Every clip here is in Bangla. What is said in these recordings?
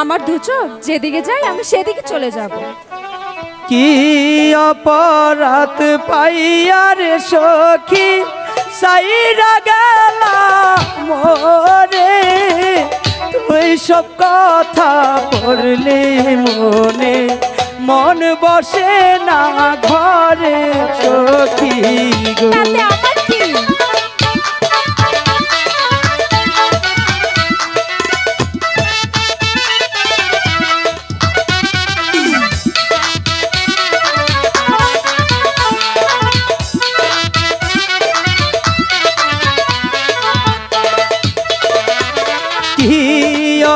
আমার দু চোখ যেদিকে যাই আমি সেদিকে চলে যাব। কি অপরাধ পাইয়ার সখী সাইরা গেলা মোরে। তুই সব কথা পড়লে মনে মন বসে না ঘরে সখী গো।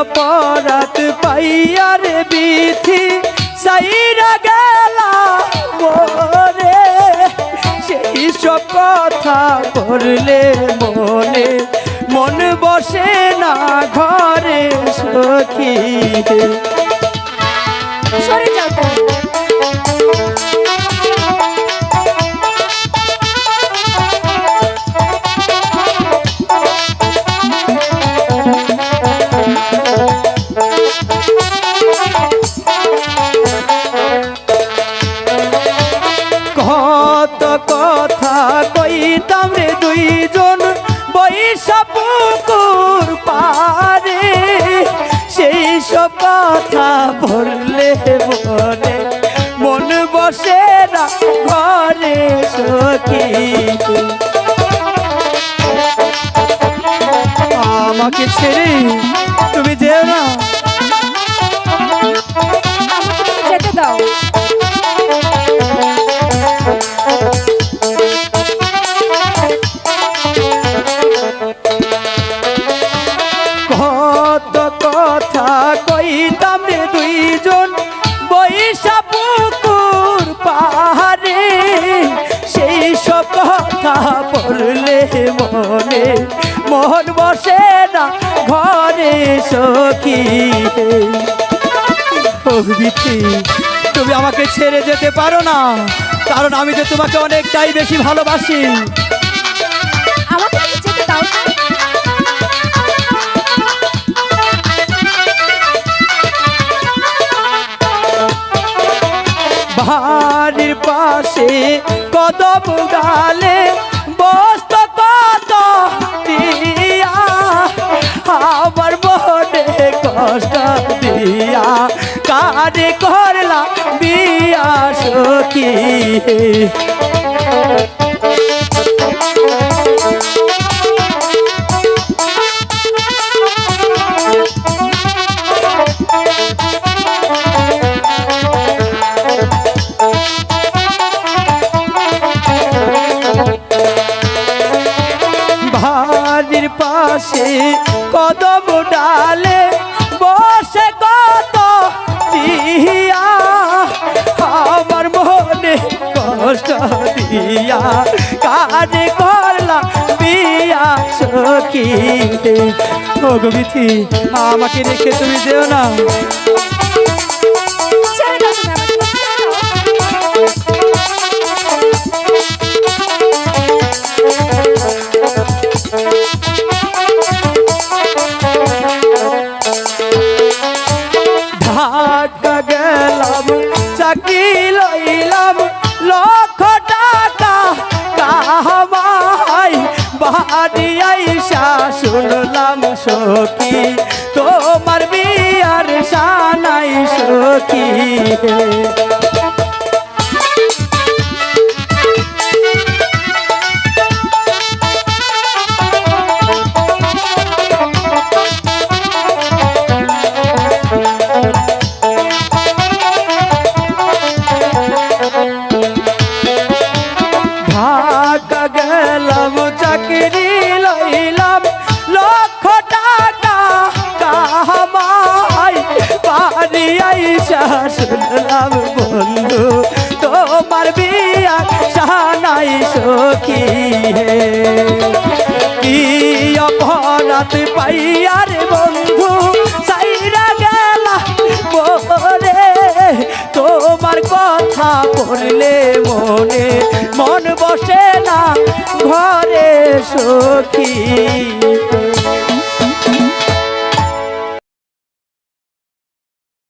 অপরাধ পাইয়ার বিথি, সাইরা গেলা মোরে। সেই সব কথা পড়লে মনে, মন বসে না ঘরে সখী কইতাম রে দুইজন বৈশা পুকুর পারে সেই সব কথা বললে মনে, মন বসে না ঘরে সখী। আমাকে ছেড়ে তুমি যেও না। মনে মন বসে না ঘরে সখী তুমি আমাকে ছেড়ে যেতে পারো না কারণ আমি তো তোমাকে অনেকটাই বেশি ভালোবাসি। বাড়ির পাশে কদম গালে পাশে দিয়া, কাজে করলা বিয়া সখী ভগবিথি আমাকে রেখে তুমি যেও না। ঢাকা গেলাম চাকরি লইলাম আইসা শুনলাম সখী। তোমার বিয়ার সানাই সখী। ঢাকা গেলাম চাকরি তোমার বিয়া সানাই সখী হে। কি অপরাধ পাইয়ার বন্ধু সাইরা গেলা মোরে তোমার কথা পড়লে মনে, মন বসে না ঘরে সখী